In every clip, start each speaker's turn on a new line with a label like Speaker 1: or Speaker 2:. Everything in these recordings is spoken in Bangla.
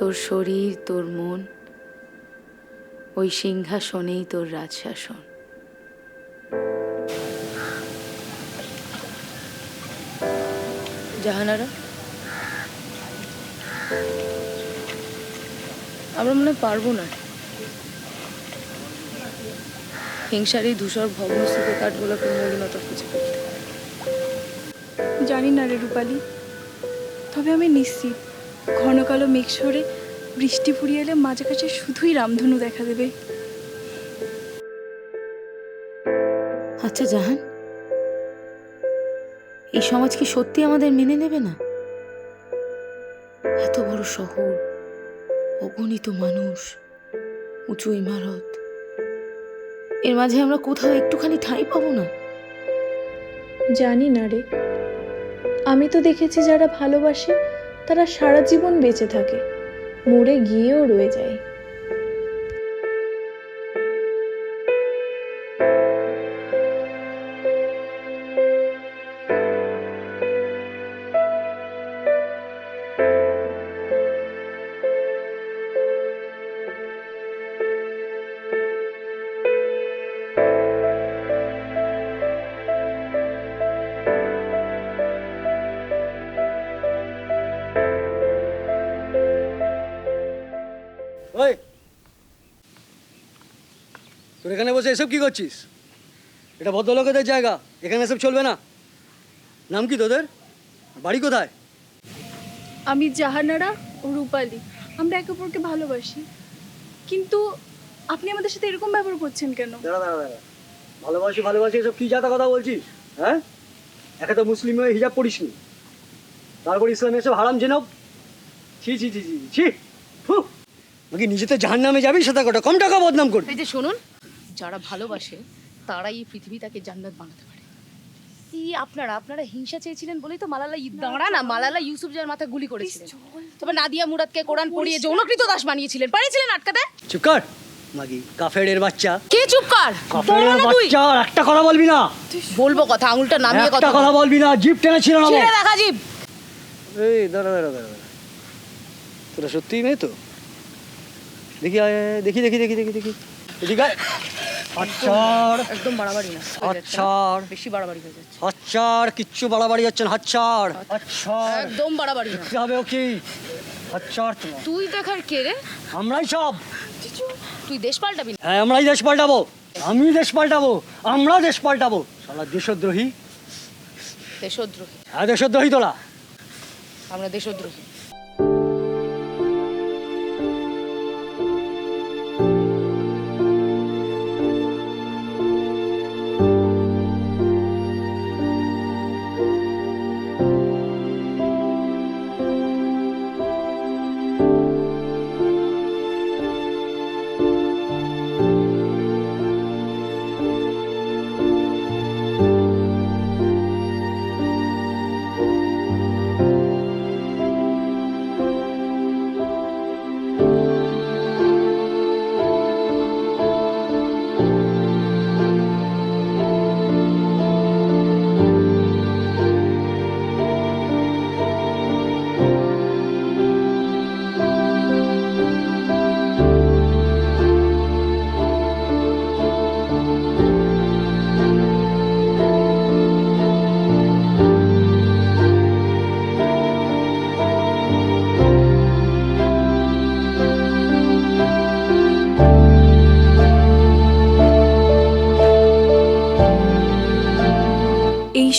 Speaker 1: তোর শরীর তোর মন ওই সিংহাসনেই তোর রাজশাসন। জাহানারা? আমরা মনে হয় পারব না। হিংসার এই ধূসর ভগ্নস্তূপে কাঠগোলাপের মলিনতা খুঁজে পেতে
Speaker 2: জানি না রে রূপালি তবে আমি নিশ্চিত ঘন কালো মেঘ সরে বৃষ্টি ফুরিয়ে এলে মাঝে কাছে শুধুই রামধনু দেখা দেবে।
Speaker 1: আচ্ছা জাহান। এই সমাজ কি সত্যি আমাদের মেনে নেবে না? এত বড় শহর অগণিত মানুষ উঁচু ইমারত। এর মাঝে আমরা কোথাও একটুখানি ঠাঁই পাবো না?
Speaker 2: জানি না রে। আমি তো দেখেছি যারা ভালোবাসে তারা সারা জীবন বেঁচে থাকে। মরে গিয়েও রয়ে যায়।
Speaker 3: ওই। তোর এখানে বসে এসব কি করছিস? এটা ভদ্রলোকেদের জায়গা এখানে এসব চলবে না। নাম কি তোদের? বাড়ি কোথায়?
Speaker 2: আমি জাহানারা ও রূপালি। আমরা একে অপরকে ভালোবাসি। কিন্তু আপনি আমাদের সাথে এরকম ব্যবহার করছেন কেন?
Speaker 3: দাঁড়া দাঁড়া দাঁড়া। ভালোবাসি ভালোবাসি এসব কি জাতা কথা বলছিস? হ্যাঁ? একে তো মুসলিম হয়ে হিজাব পড়িসনি। তারপর ইসলামে এসব হারাম জেনব ছি ছি ছি ছি ছি। নাকি নিজে তো জাহান নামে যাবি সেটা কটা কম টাকা বদনাম করবি।
Speaker 1: এই যে শুনুন যারা ভালোবাসে তারাই এই পৃথিবীটাকে জান্নাত বানাতে পারে। এই আপনারা আপনারা হিংসা চেয়েছিলেন বলেই তো মালালা দাঁড়া না মালালা ইউসুফ যার মাথায় গুলি করেছিলেন। তবে নাদিয়া মুরাদকে কোরআন পড়িয়ে যৌনকৃত দাস বানিয়েছিলেন। পারিয়েছিলেন আটকাতে?
Speaker 3: চুপ কর মাগি কাফেরের বাচ্চা।
Speaker 1: কে চুপ কর?
Speaker 3: কাফেরের। বাচ্চা আর একটা কথা বলবি না।
Speaker 1: বলব কথা আঙুলটা নামিয়ে
Speaker 3: একটা
Speaker 1: কথা
Speaker 3: কথা বলবি না জিপ টেনে ছিল না
Speaker 1: ছিঁড়ে দেখা জীব
Speaker 3: এই দাঁড়া দাঁড়া দাঁড়া দাঁড়া। তোরা সত্যিই মেয়ে তো? দেখি দেখি দেখি দেখি দেখি দেখি। এদিকে
Speaker 1: একদম বাড়াবাড়ি না বেশি বাড়াবাড়ি হয়ে যাচ্ছে।
Speaker 3: কিচ্ছু বাড়াবাড়ি না
Speaker 1: একদম বাড়াবাড়ি না।
Speaker 3: ও কি?
Speaker 1: তুই দেখার কে রে?
Speaker 3: আমরাই সব।
Speaker 1: তুই দেশ পাল্টাবি
Speaker 3: হ্যাঁ আমরাই দেশ পাল্টাবো। আমি দেশ পাল্টাবো আমরা দেশ পাল্টাবো। দেশদ্রোহী।
Speaker 1: দেশদ্রোহী।
Speaker 3: হ্যাঁ দেশদ্রোহী তোলা
Speaker 1: আমরা দেশদ্রোহী।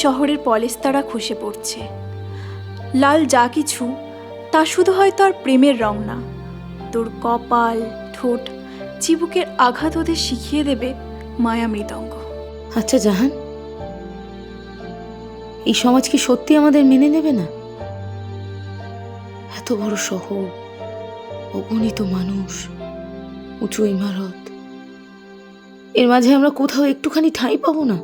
Speaker 2: শহরের পলেস্তারা খসে পড়ছে। লাল যা কিছু, তা শুধু হয়তো আর প্রেমের রং না। তোর কপাল, ঠোঁট, চিবুকের আঘাত ওদের শিখিয়ে দেবে মায়া মৃদঙ্গ
Speaker 1: আচ্ছা জাহান, এই সমাজ কি সত্যি আমাদের মেনে নেবে না? এত বড় শহর, অগণিত মানুষ, উঁচু ইমারত। এর মাঝে আমরা কোথাও একটুখানি ঠাঁই পাবো না?